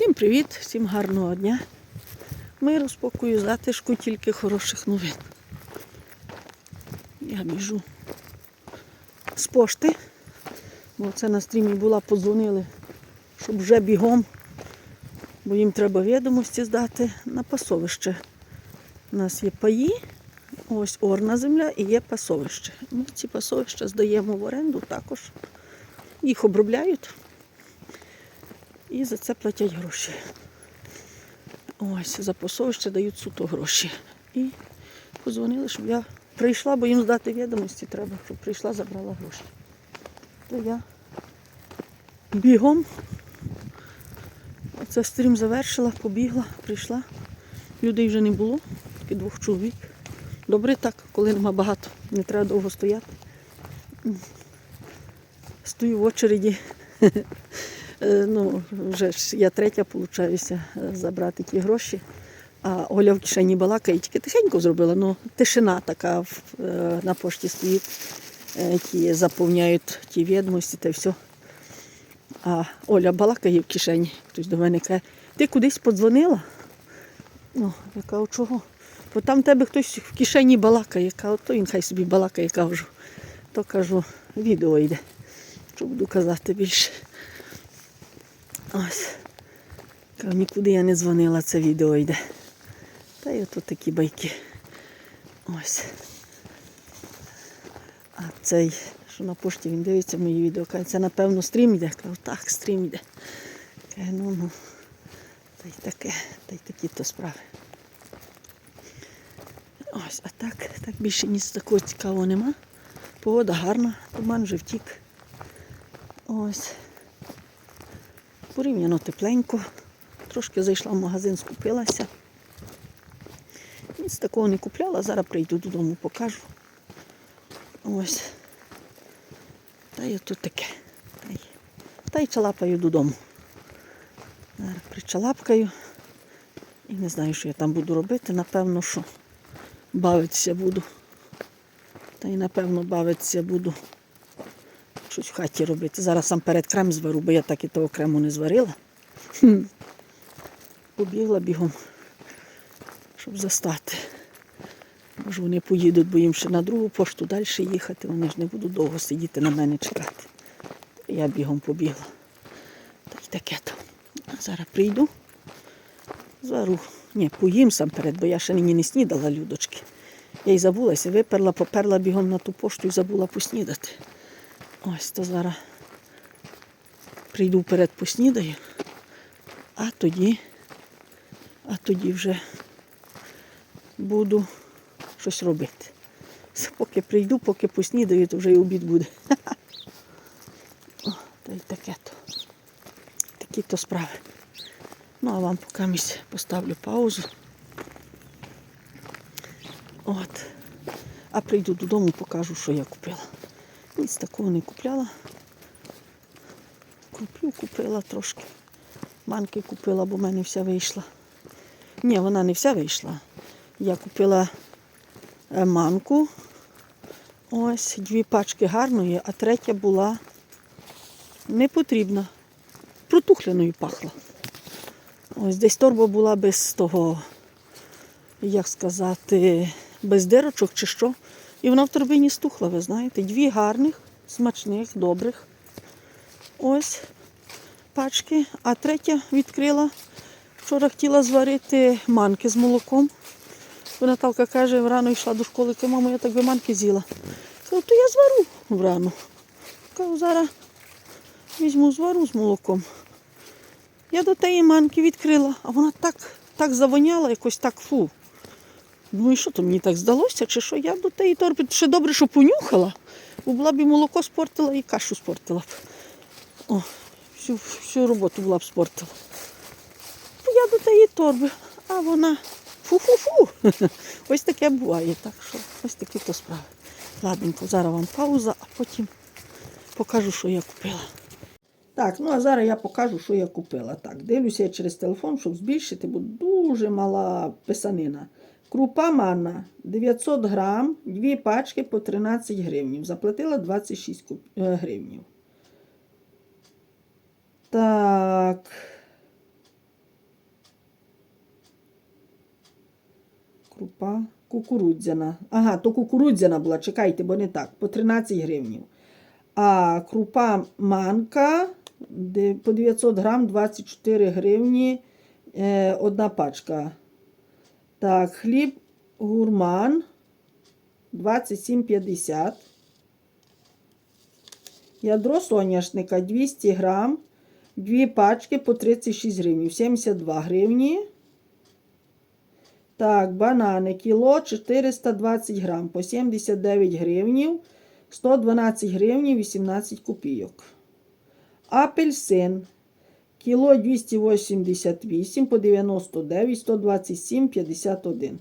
Всім привіт, всім гарного дня. Миру, спокою, затишку, тільки хороших новин. Я біжу з пошти, бо це на стрімі була, подзвонили, щоб вже бігом, бо їм треба відомості здати на пасовище. У нас є паї, ось орна земля і є пасовище. Ми ці пасовища здаємо в оренду також. Їх обробляють і за це платять гроші. Ось, за пасовище дають суто гроші. І подзвонили, щоб я прийшла, бо їм здати відомості треба, щоб прийшла, забрала гроші. То я бігом. Оце стрім завершила, побігла, прийшла. Людей вже не було, тільки двох чоловік. Добре так, коли нема багато, не треба довго стояти. Стою в очереді. Е, Ну, вже ж я третя, получаюся, е, забрати ті гроші. А Оля в кишені балакає, тільки тихенько зробила. Ну, тишина така е, на пошті стоїть, ті заповняють ті відомості та все. А Оля балакає в кишені. Хтось до мене каже, ти кудись подзвонила? Ну, я кажу, чого? Бо там тебе хтось в кишені балакає. Я кажу, то він хай собі балакає, кажу. То кажу, відео йде. Що буду казати більше. Ось. Нікуди я не дзвонила, це відео йде. Та й ото такі байки. Ось. А цей, що на пошті він дивиться мої відео, каже, це напевно стрім йде. Кажу, так, стрім йде. Каже, ну ну. Та й таке, та й такі то справи. Ось, а так, так більше ніч такого цікавого нема. Погода гарна, туман вже втік. Ось. Порівняно тепленько. Трошки зайшла в магазин, скупилася. Ніц такого не купляла, зараз прийду додому, покажу. Ось. Та й тут таке. Та й, та й чалапаю додому. Зараз причалапкаю. І не знаю, що я там буду робити. Напевно, що бавитися буду. Та й напевно бавитися буду. Щось в хаті робити. Зараз сам перед крем звару, бо я так і того крему не зварила. Хм. Побігла бігом, щоб застати. Може вони поїдуть, бо їм ще на другу пошту далі їхати. Вони ж не будуть довго сидіти на мене чекати. Я бігом побігла. Та й таке то. Зараз прийду, звару. Ні, поїм сам перед, бо я ще нині не снідала, людочки. Я й забулася, виперла, поперла бігом на ту пошту і забула поснідати. Ось то зараз прийду вперед поснідаю, а тоді, а тоді вже буду щось робити. Поки прийду, поки поснідаю, то вже і обід буде. О, та й таке то. Такі то справи. Ну, а вам поки місць поставлю паузу. От. А прийду додому, покажу, що я купила. Ніц такого не купляла. Куплю, купила трошки. Манки купила, бо в мене вся вийшла. Ні, вона не вся вийшла. Я купила е, манку. Ось дві пачки гарної, а третя була не потрібна. Протухляною пахла. Ось десь торба була без того, як сказати, без дирочок чи що. І вона в торбині стухла, ви знаєте. Дві гарних, смачних, добрих. Ось пачки. А третя відкрила. Вчора хотіла зварити манки з молоком. Наталка каже, рано йшла до школи, каже, мамо, я так би манки з'їла. Кажу, то я звару врано. Кажу, зараз візьму звару з молоком. Я до тієї манки відкрила, а вона так, так завоняла, якось так фу. Ну і що то мені так здалося, чи що я до тієї торби ще добре, що понюхала, бо була б і молоко спортила, і кашу спортила б. О, всю, всю роботу була б спортила. Я до тієї торби, а вона фу-фу-фу. Ось таке буває. Так що ось такі то справи. Ладненько, зараз вам пауза, а потім покажу, що я купила. Так, ну а зараз я покажу, що я купила. Так, дивлюся я через телефон, щоб збільшити, бо дуже мала писанина. Крупа манна 900 грам, 2 пачки по 13 гривнів. Заплатила 26 е, гривнів. Так. Крупа кукурудзяна. Ага, то кукурудзяна була, чекайте, бо не так. По 13 гривнів. А крупа манка по 900 грам 24 гривні. Е, одна пачка. Так, хліб гурман 27,50. Ядро соняшника 200 грам. Дві пачки по 36 гривень. 72 гривні. Так, банани кіло 420 грам по 79 гривнів. 112 гривень 18 копійок. Апельсин кіло 288 по 99, 127, 51.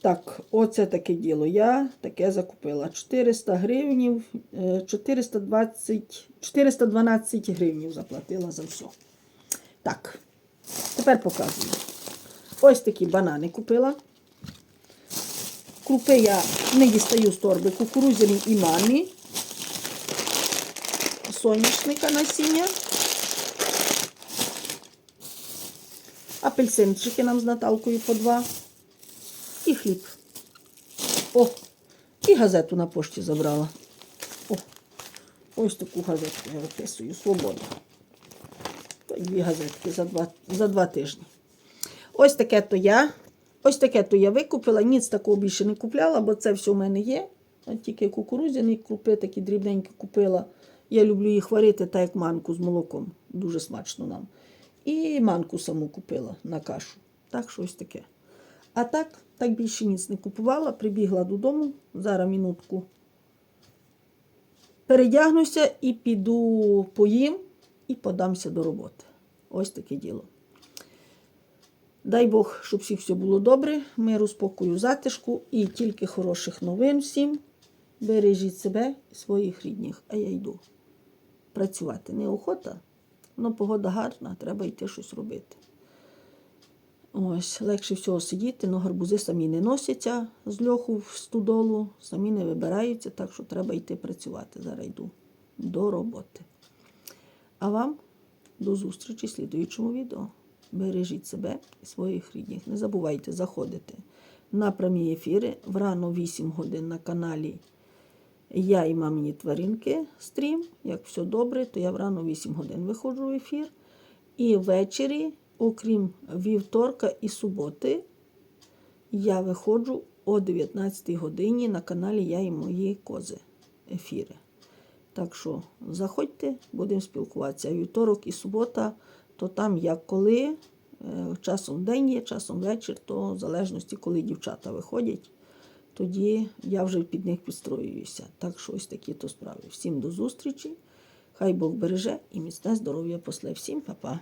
Так, оце таке діло. Я таке закупила. 400 гривнів, е, 420, 412 гривнів заплатила за все. Так, тепер показую. Ось такі банани купила. Крупи я не дістаю з торби кукурудзяні і мамі. Соняшника насіння. Апельсинчики нам з Наталкою по два. І хліб. О, і газету на пошті забрала. О, ось таку газетку я виписую. Свобода. Дві газетки за два, за два тижні. Ось таке то я. Ось таке то я викупила. Ніц такого більше не купляла, бо це все в мене є. Тільки кукурудзяні крупи такі дрібненькі купила. Я люблю їх варити так, як манку з молоком. Дуже смачно нам. І манку саму купила на кашу. Так, щось таке. А так, так більше ніц не купувала. Прибігла додому. Зараз минутку. Передягнуся і піду поїм і подамся до роботи. Ось таке діло. Дай Бог, щоб всіх все було добре, миру, спокою, затишку і тільки хороших новин всім. Бережіть себе і своїх рідних, а я йду працювати. Неохота, але погода гарна, треба йти щось робити. Ось, легше всього сидіти, але гарбузи самі не носяться з льоху в студолу, самі не вибираються, так що треба йти працювати. Зараз йду до роботи. А вам до зустрічі в слідуючому відео. Бережіть себе і своїх рідних. Не забувайте заходити на прямі ефіри в рано 8 годин на каналі Я і мамині тваринки стрім. Як все добре, то я в рано 8 годин виходжу в ефір. І ввечері, окрім вівторка і суботи, я виходжу о 19 годині на каналі Я і мої кози ефіри. Так що заходьте, будемо спілкуватися. Вівторок і субота, то там як коли, е, часом день є, часом вечір, то в залежності, коли дівчата виходять, тоді я вже під них підстроююся. Так що ось такі то справи. Всім до зустрічі. Хай Бог береже і міцне здоров'я после. Всім па-па.